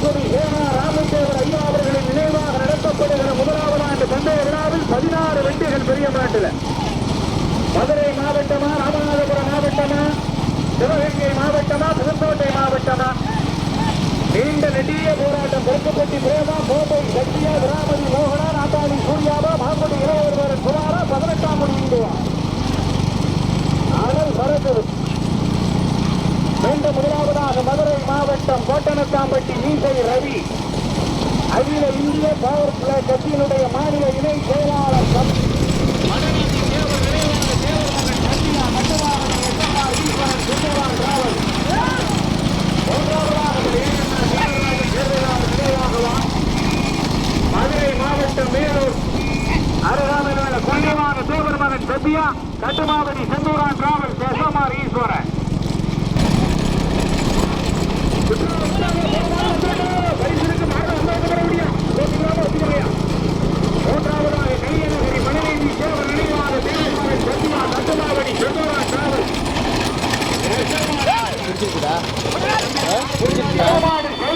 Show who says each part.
Speaker 1: காரக்குடி ஏனா ராமதேவர் ஐயா அவர்களின் நினைவாக நடத்தப்படுகிற முதலாவது ஆண்டு பந்தய விழாவில் பதினாறு வெட்டிகள் பெரிய மாட்டில். மதுரை மாவட்டமா ராமநாதபுரம் மாவட்டமா சிவகங்கை மாவட்டமா புதுக்கோட்டை மாவட்டமா? மீண்டும் முதலாவதாக மதுரை மாவட்டம் கோட்டனத்தாம்பட்டி மீசை ரவி. அகில இந்திய பவர் பிளே கட்சியினுடைய மாநில இணை செயலாளர் மதுரை மாவட்டம் மேலூர். அருகாமையில் உள்ள கொள்ளைவான தேவர் மகன் சத்யா கட்டுமாவதி செந்தூரான் டிராவல்
Speaker 2: டிராவல்
Speaker 1: பிடிச்சிருக்குதா கோமாடு செல்வ